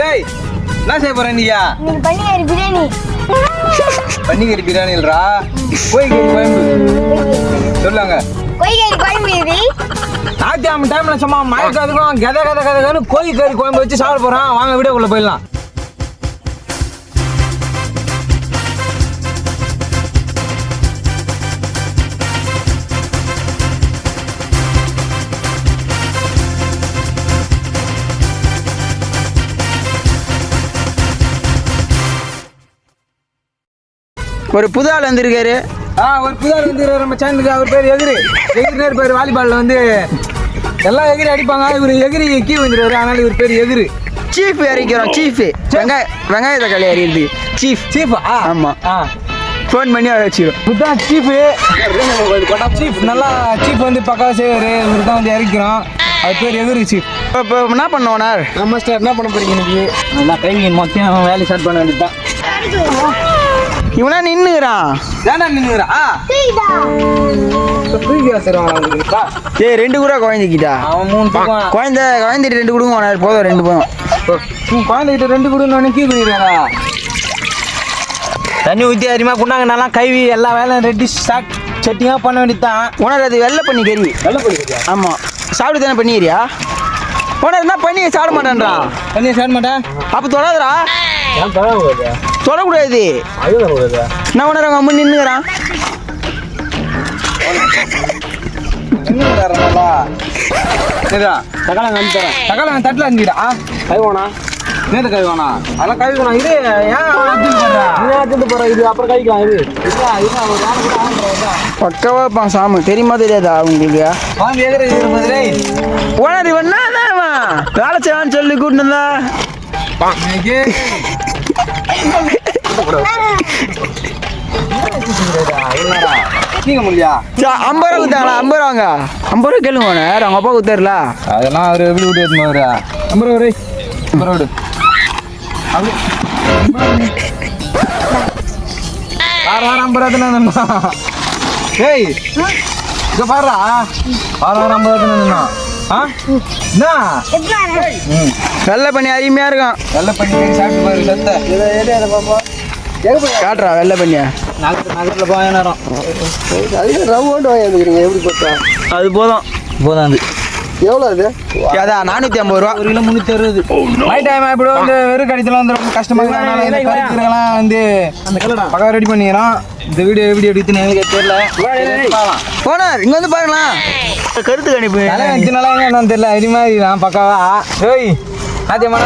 டேய் என்ன செய்ய போற நீயா? பன்னியாரி பிரியாணி. பன்னிக்கறி பிரியாணி இல்லடா கோழிக்கறி குழம்பு சொல்லுங்க. இது. நாத்தியாம டைம்ல சும்மா மயக்காதுக்கும் கதை கதை கதை கோழிக்கறி குழம்பு வச்சு சாப்பிட போறான். வாங்க வீடியோக்குள்ள போயிடலாம். ஒரு புது ஆள் வந்திருக்காரு. ஆ ஒரு புதார் வந்து நம்ம சேனலுக்கு அவர் பேர் எகிரி. எகிரி நேர் பேர் வாலிபால்ல வந்து எல்லாம் எகிரி அடிப்பாங்க. இவர் எகிரி கீ வந்துருவாரு அதனால இவர் பேர் எகிரி. சீஃப் இறக்கிறோம் சீஃப் வெங்காய வெங்காய தக்காளி அறியிறது சீஃப் சீஃப் ஆமா. ஆ. ஃபோன் பண்ணி வச்சிரும் இதுதான் சீஃப் சீஃப் நல்லா சீஃப் வந்து பக்காவா செய்வாரு. இவர் தான் வந்து இறக்கிறோம். அது பேர் எகிரி சீஃப் இப்போ இப்போ என்ன பண்ண ஓனர்? நம்ம ஸ்டார் என்ன பண்ண போறீங்க இன்னைக்கு? நல்லா கைவிங்க மொத்தம் வேலையை ஸ்டார்ட் பண்ண வேண்டியதுதான். இவனா நின்னுக்கிறான் ஏன்டா வச்சிருவான் ஏய் ரெண்டு கூட குழந்தைக்கிட்டா அவன் மூணு குழந்தை குழந்தைட்டு ரெண்டு கொடுங்க ஓனர் போதும் ரெண்டு போதும். குழந்தைகிட்ட ரெண்டு கொடுன்னு கீ குடிக்கிறாரா தண்ணி ஊற்றி அதிகமாக கொண்டாங்க நல்லா கைவி எல்லா வேலையும் ரெடி ஸ்டார்ட் செட்டிங்காக பண்ண வேண்டியதுதான். ஓனர் அது வெள்ளை பண்ணி கறி. நல்ல பண்ணிக்கிறியா ஆமாம் சாப்பிட்டு தானே பண்ணிக்கிறியா? ஓனர் என்ன பண்ணி சாப்பிட மாட்டேன்றா தண்ணியை ஸ்டார்ட் மாட்டேன். அப்போ தொடாதடா. ஏன் தரக்கூடாது தொடக்கூடாது என்ன ஓனர் அவங்க அம்மா நின்னுக்கிறான் என்ன தரணும்லா சரிடா தக்காளம் வந்து தரேன் தக்காளம் தட்டில் அஞ்சுடா கை வேணா நேற்று கை வேணா அதெல்லாம் கை வேணாம் இது ஏன் போடுற இது அப்புறம் கைக்கலாம் இது. பக்கவா இருப்பான் சாமு. தெரியுமா தெரியாதா உங்களுக்கு ஓனர் இவன் வேலை செய்வான்னு சொல்லி கூட்டிட்டு ஐம்பது ரூபா கொடுத்தாங்களா? ஐம்பது ரூபாங்க ஐம்பது ரூபா கேளுங்க அவங்க அப்பா கொடுத்தாருல அதெல்லாம் அவர் எப்படி விட்டு எடுத்து ஐம்பது ரூபா ஐம்பது ரூபா விடு. ஐம்பது ரூபா தானே ஏய் இங்க வார வாரம் ஐம்பது ரூபா தானே வெள்ளை பண்ணி அருமையா இருக்கும். நல்ல பண்ணி சாப்பிட்டு பாரு சத்த காட்டுறா வெள்ளை பண்ணியா நகரத்தில் போய் நேரம் அது போதும். போதும் அது. எவ்வளோ அது? அதான் நானூற்றி ஐம்பது ரூபா. ஒரு கிலோ முந்நூற்றி அறுபது. மை டைம் இப்படி வந்து வெறும் கடித்தில் வந்து ரொம்ப கஷ்டமாக கறிக்கிறதெல்லாம் வந்து பக்கம் ரெடி பண்ணிக்கிறோம் இந்த வீடியோ வீடியோ எடுத்துன்னு எங்களுக்கு தெரியல. ஓனர் இங்க வந்து பாருங்களேன் கருத்து கணிப்பு வச்சுனால என்னன்னு தெரியல. இது மாதிரி தான் பக்காவா. ஏய் சாத்தியமான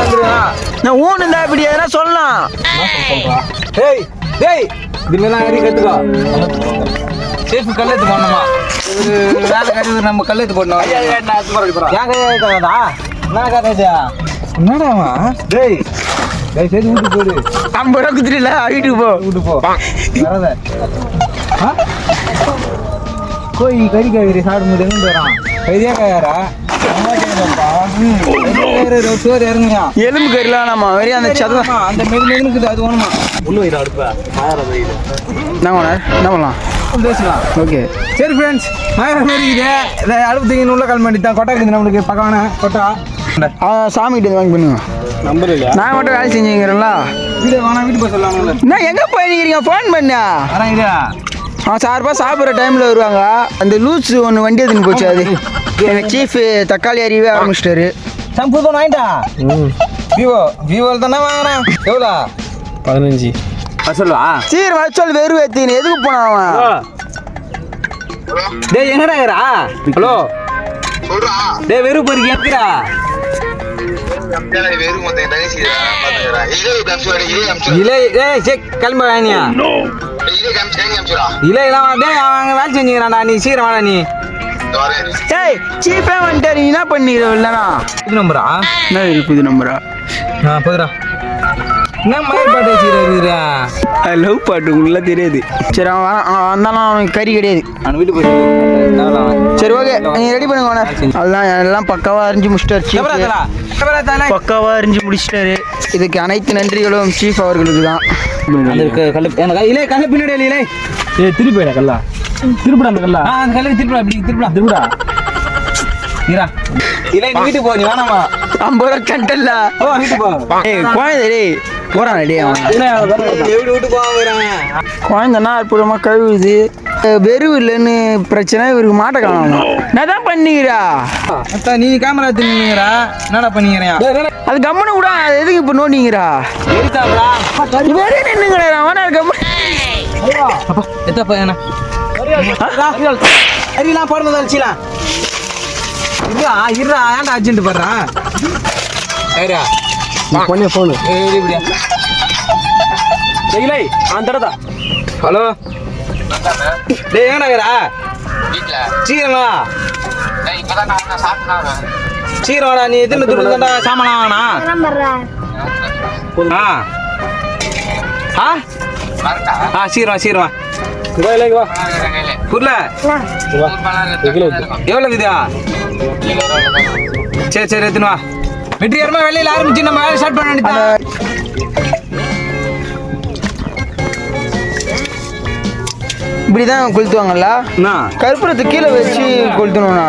நான் ஊன் இருந்தா இப்படி எதனா சொல்லலாம். ஏய் டேய் இதுலாம் கறி கற்றுக்கோ சேஃப் கல்லெத்து போடணுமா? ஒரு வேலை கறி ஒரு நம்ம கல்லெத்து போடணும். என்ன கதை என்னடாமா டேய். டேய் சரி வீட்டு போடு ஐம்பது ரூபா குத்துட்டுல வீட்டுக்கு போ. வீட்டு போ. வராத? கோழி கறி காய்கறி சாப்பிடும்போது எங்க வரான்? கைதியா காயாரா எலும்பு கறிலாம் நம்ம வெறிய அந்த சதம் அந்த மெது மெதுனுக்குது அது வேணுமா என்ன ஓனர் என்ன பண்ணலாம்? பேசலாம் ஓகே. சரி ஃப்ரெண்ட்ஸ் மாதிரி இருக்குது இதை அடுப்பு தூக்கி உள்ள கால் பண்ணிட்டான் கொட்டா இருக்குது நம்மளுக்கு பக்கமான கொட்டா. சாமி கிட்ட வாங்கி பண்ணுங்க நம்பர் இல்லையா நான் மட்டும் வேலை செஞ்சுங்கிறேன்ல வீடு வேணா வீட்டு போய் சொல்லலாம்ல. நான் எங்கே போயிருக்கிறீங்க? ஃபோன் பண்ணா? வரேன் இதா அவன் சார்பாக சாப்பிட்ற டைமில் வருவாங்க. அந்த லூஸ் ஒன்று வண்டி எடுத்துன்னு போச்சு அது. எங்கள் சீஃப் தக்காளி அறிவே ஆரம்பிச்சிட்டாரு. சம்பு தான் வாங்கிட்டா? விவோ விவோவில் தானே வாங்குறேன். எவ்வளோ? பதினஞ்சு. சொல்லுவா. சீர் வச்சல் வெறு ஏத்தின்னு எதுக்கு போனான் அவன்? டேய் எங்கடா இருக்கிறா ஹலோ. டேய் வெறு எங்கடா இலையெல்லாம் டேய் அவன் அங்கே வேலை செஞ்சுக்கிறான்டா. நீ சீக்கிரம் வாடா நீ. ஏய் சீஃபே வந்துட்டாரு. நீ என்ன பண்ணிக்கிற இல்லைனா இது நம்பரா என்ன இது புது நம்பரா ஆ போதுடா. என்ன மயில் பாட்டு வச்சுக்கிறா லவ் பாட்டு உள்ள தெரியாது. சரி அவன். அவன் வந்தாலும் அவனுக்கு கறி கிடையாது. அவன் வீட்டுக்கு போய் சரி ஓகே. நீங்கள் ரெடி பண்ணுங்க அதுதான் எல்லாம் பக்காவாக அறிஞ்சு முடிச்சிட்டாரு பக்காவாக அறிஞ்சு முடிச்சிட்டாரு. இதுக்கு அனைத்து நன்றிகளும் சீஃப் அவர்களுக்கு தான். இலை கல்ல பின்னாடி இலை. ஏ திருப்பி கல்லா. திருப்பிடா அந்த கல்லா. அந்த கல்லுக்கு திருப்பிடா இப்படி திருப்பிடா. திருப்பிடா. இரா இலை நீ வீட்டுக்கு போ நீ வேணாமா ஐம்பது ரூபா கண்டல்ல ஓ வீட்டு போ. ஏய் டேய் போறான் போவாங்க குழந்தைன்னா அற்புதமாக கழுவுது. வெறுவு இல்லைன்னு பிரச்சனை இவருக்கு மாட்ட காணும் நான் தான் பண்ணிக்கிறா அத்தா நீ கேமரா தின்னுங்கிறா என்னடா பண்ணிக்கிறியா? அது கம்முன்னு விடா அது எதுக்கு இப்போ நோண்டிங்கிறா எரித்தாப்டா வேற நின்னுங்கிறா அவனா கம்மு எத்த பையனா அரியலாம் போடுறது அழிச்சிலாம் இல்லா இருடா ஏன்டா அர்ஜென்ட் பண்றான்? ஏரியா பண்ணி ஃபோனு இல்லை அந்த தடதா ஹலோ. டேய் எங்கடா சீக்கிரமா சீக்கிரம் வாடா நீ எத்தனை துட்டு தாண்டா சாமான் வாங்கினா? ஆ. ஆ? ஆ சீக்கிரம் சீக்கிரம் வா. வா புரியல எவ்வளோ சரி சரி எடுத்துன்னு வா. வெற்றிகரமா வெளியில் ஆரம்பிச்சு நம்ம வேலை ஸ்டார்ட் பண்ண வேண்டியதான் இப்படி தான் கொளுத்துவாங்கல்ல கற்பூரத்தை கீழே வச்சு கொளுத்தணும்ண்ணா.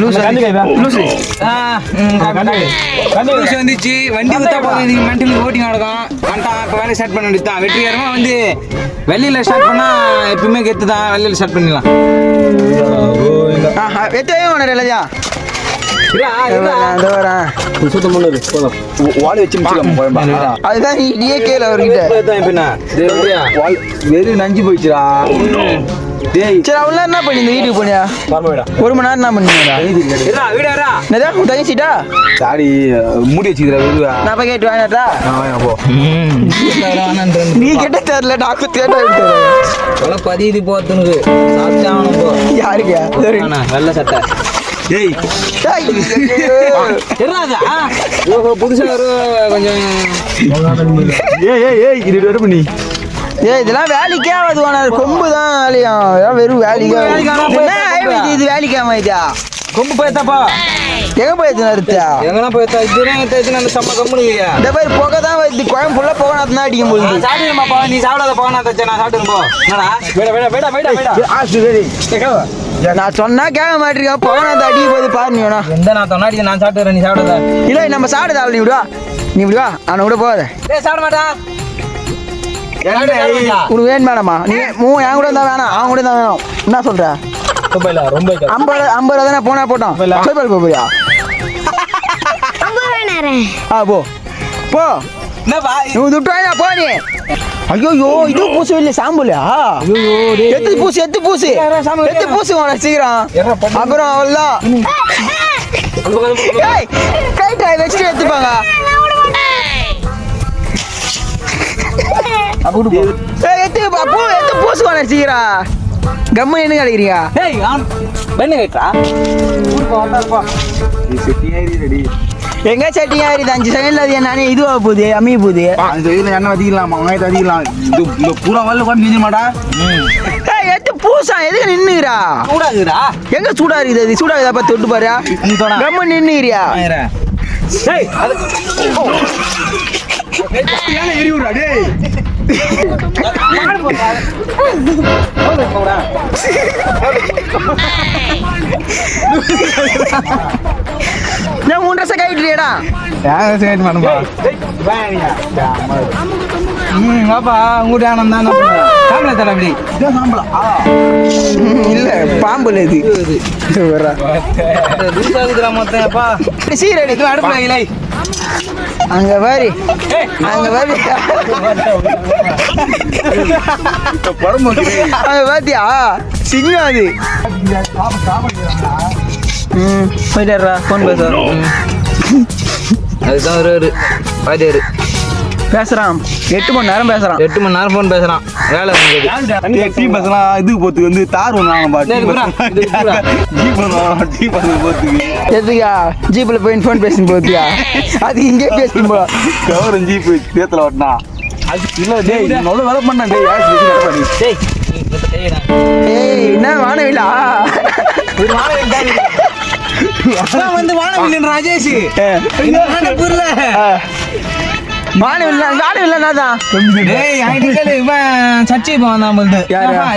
லூசு. வந்துச்சு. வண்டி போதும். நீங்க மென்டலி ஓட்டிங் நடக்கும் வந்துட்டான் இப்போ வேலையை ஸ்டார்ட் பண்ண வேண்டியது தான் வெற்றிகரமா வந்து வெளியில ஸ்டார்ட் பண்ணா எப்பவுமே கெத்து தான் வெளியில ஸ்டார்ட் பண்ணிடலாம். எத்தையும் உனக்கு இல்லையா சுத்தம் பண்ணது போதும். வாழை வச்சு முடிச்சிடலாம் அதுதான் நீ நீயே கேளு அவர்கிட்ட வெறும் நஞ்சு போயிடுச்சுடா. டேய். சரி அவள என்ன பண்ணி இந்த வீட்டுக்கு போனியா? ஒரு மணி நேரம் என்ன பண்ணீங்களா இருடா வீடாரா உன் தங்கச்சிட்டா சாடி மூடி வச்சுக்கிற வெறுவா. நான் போய் கேட்டு வாங்கிட்டா போ. நீ கேட்ட தெரியல டாக்டர் கேட்ட பதியுது போத்துனுக்கு சாப்பிட்டே ஆகணும் போ. யாருக்கு சரி. ஆனா, வெள்ளை சட்டை. ஏய், இருடாதா ஓஹோ புதுசா ஒரு கொஞ்சம் ஏய் ஏய் ஏய் இது ரெடி பண்ணி ஏய் இதெல்லாம் வேலைக்கே ஆகாது உனக்கு கொம்பு தான் வேலையும் இதெல்லாம் வெறும் வேலைக்கே என்ன இது இது வேலைக்கு ஆமாயிட்டா கொம்பு போய்த்தாப்பா எங்க போயிடுச்சு நிறுத்தா? எங்கன்னா போய்த்தா இதுனா எடுத்து அந்த செம்ம கம்பெனி இல்லையா இந்த மாதிரி புகை தான் வருது. குழம்பு ஃபுல்லாக புகை நாத்து தான் அடிக்கும் போகுது சாப்பிடுமாப்பா நீ சாப்பிடாத தச்சா நான் சாப்பிட்டு போ என்னடா? வேடா வேடா வேடா வேடா. வேடா நான் சொன்னா கேட்க மாட்டேங்க புகை நாத்து அடிக்க போகுது பாரு நீ வேணா. எந்த நான் தொன்னாடி நான் சாப்பிட்டுறேன் நீ சாப்பிடாத. இல்லை நம்ம சாப்பிடுதா நீ விடுவா. நீ விடுவா அவனை விட போகாத. டேய் சாப்பிட மாட்டா. உனக்கு வேணும் வேணாமா நீ மூ என் கூட இருந்தா வேணாம் அவன் கூட இருந்தா வேணும். என்ன சொல்ற? ரொம்ப இல்ல ரொம்ப இல்ல. ஐம்பது ஐம்பது ரூபா தானே போனா போட்டோம் போய் நேரம். ஆ போ. போ. என்னப்பா? நீ துட்டு வாங்கினா போ நீ. ஐயோ இது பூசு இல்லை சாம்புலையா எத்து பூசு எத்து பூசு. எத்து பூசு உனக்கு சீக்கிரம். அப்புறம் அவ்வளோதான் ஏய் கை காய் வச்சுட்டு எடுத்துப்பாங்க. எத்து பூ. எத்து பூசு உனக்கு சீக்கிரம். கம்மு என்ன கிடைக்கிறீங்க டேய் பெண்ணு கேட்டா ஊருக்கு வந்தாருப்பா நீ ரெடி. எங்க செட்டிங்க ஆயிருது அஞ்சு செகண்ட்ல அது நானே இதுவாக போகுது அம்மிய போகுது. அந்த இதில் எண்ணெய் அதிகலாம் வெங்காயத்தை அதிகலாம் இது இந்த பூரா வரல உட்காந்து செஞ்சு மாட்டா? எத்து பூசா எதுக்கு நின்னுக்கிறா? கூடாதுடா எங்க சூடா இருக்குது அது? சூடா இருக்குதா தொட்டு பாரு. நீ தோடா. கம்மு நின்னுக்கிறியா? டேய் அது எரி விடுறா டேய் நான் மூணு ட்ரெஸ்ஸை கைட்டுறியடா ஏன் சரி மேடம்பா ம் வாப்பா உங்கள்கிட்ட ஆனந்த் தான் சாம்பளை தர அப்படி இல்ல பாம்புல இது அப்பா சீரடி இது அடுப்புல இல்லை அங்க பாரு அங்க பாரு அங்க பாத்தியா சிங்கம் அது போயிட்டாரா ஃபோன் பேச அதுதான் ஒரு வாத்தியாரு பேசுறான். எட்டு மணி நேரம் பேசுறான். எட்டு மணி நேரம் ஃபோன் பேசுறான். வேலை இருந்தது டீ பஸ்லாம் இது போத்துக்கு வந்து தார் ஒன்று இது புறா. டீ பஸ் போத்துக்கு எதுக்கா ஜீப்ல போய் ஃபோன் பேசின்னு போத்தியா அது இங்கே பேசின்னு போ. கவரம் ஜீப் சேத்துல ஓட்டினா. இல்ல டேய் நல்ல வேலை பண்ணேன் டேய். யார் பேசி நடப்பாடி டேய் நீ இப்ப டேய்டா. ஏய் என்ன வானவில்லா? ஒரு வானவில். அதான் வந்து வானவில்லைன்ற ராஜேஷ். புரியல வானம் இல்லைன்னா தான் டேய் ஐடி கேளு இவன் சர்ச்சை போவான்?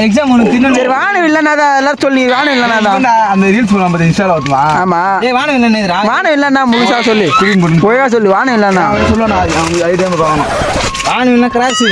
எக்ஸாம் ஒன்று சரி தின்னு வானம் இல்லைன்னா தான் எல்லாரும் சொல்லி வானம் இல்லைன்னா தான் அந்த ரீல்ஸ் பண்ண பார்த்து இன்ஸ்டால ஓட்டுமா ஆமா. இல்லைன்னு வானம் இல்லைன்னா முழுசா சொல்லு. ஒழுங்கா சொல்லு வானம் இல்லைன்னா சொல்லுவேன் நான் ஐடியா இல்லை கிராஸ்